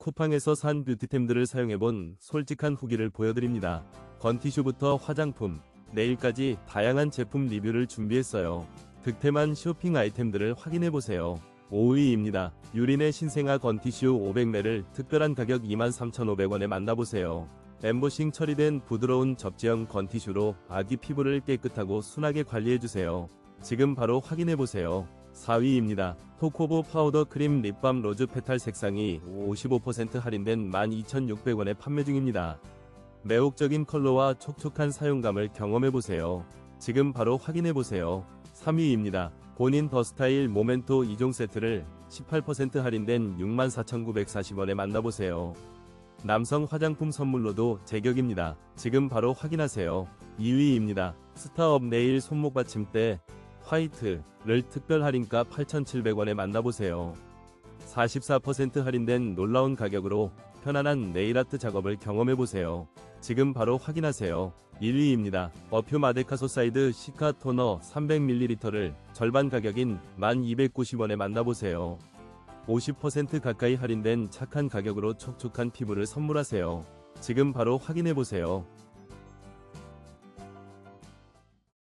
쿠팡에서 산 뷰티템들을 사용해본 솔직한 후기를 보여드립니다. 건티슈부터 화장품, 네일까지 다양한 제품 리뷰를 준비했어요. 득템한 쇼핑 아이템들을 확인해보세요. 5위입니다. 유린의 신생아 건티슈 500ml 특별한 가격 23,500원에 만나보세요. 엠보싱 처리된 부드러운 접지형 건티슈로 아기 피부를 깨끗하고 순하게 관리해주세요. 지금 바로 확인해보세요. 4위입니다. 토코보 파우더 크림 립밤 로즈 페탈 색상이 55% 할인된 12,600원에 판매 중입니다. 매혹적인 컬러와 촉촉한 사용감을 경험해보세요. 지금 바로 확인해보세요. 3위입니다. 본인 더 스타일 모멘토 2종 세트를 18% 할인된 64,940원에 만나보세요. 남성 화장품 선물로도 제격입니다. 지금 바로 확인하세요. 2위입니다. 스타업 네일 손목 받침대 화이트를 특별 할인가 8,700원에 만나보세요. 44% 할인된 놀라운 가격으로 편안한 네일아트 작업을 경험해보세요. 지금 바로 확인하세요. 1위입니다. 어퓨 마데카소 사이드 시카 토너 300ml를 절반 가격인 1290원에 만나보세요. 50% 가까이 할인된 착한 가격으로 촉촉한 피부를 선물하세요. 지금 바로 확인해보세요.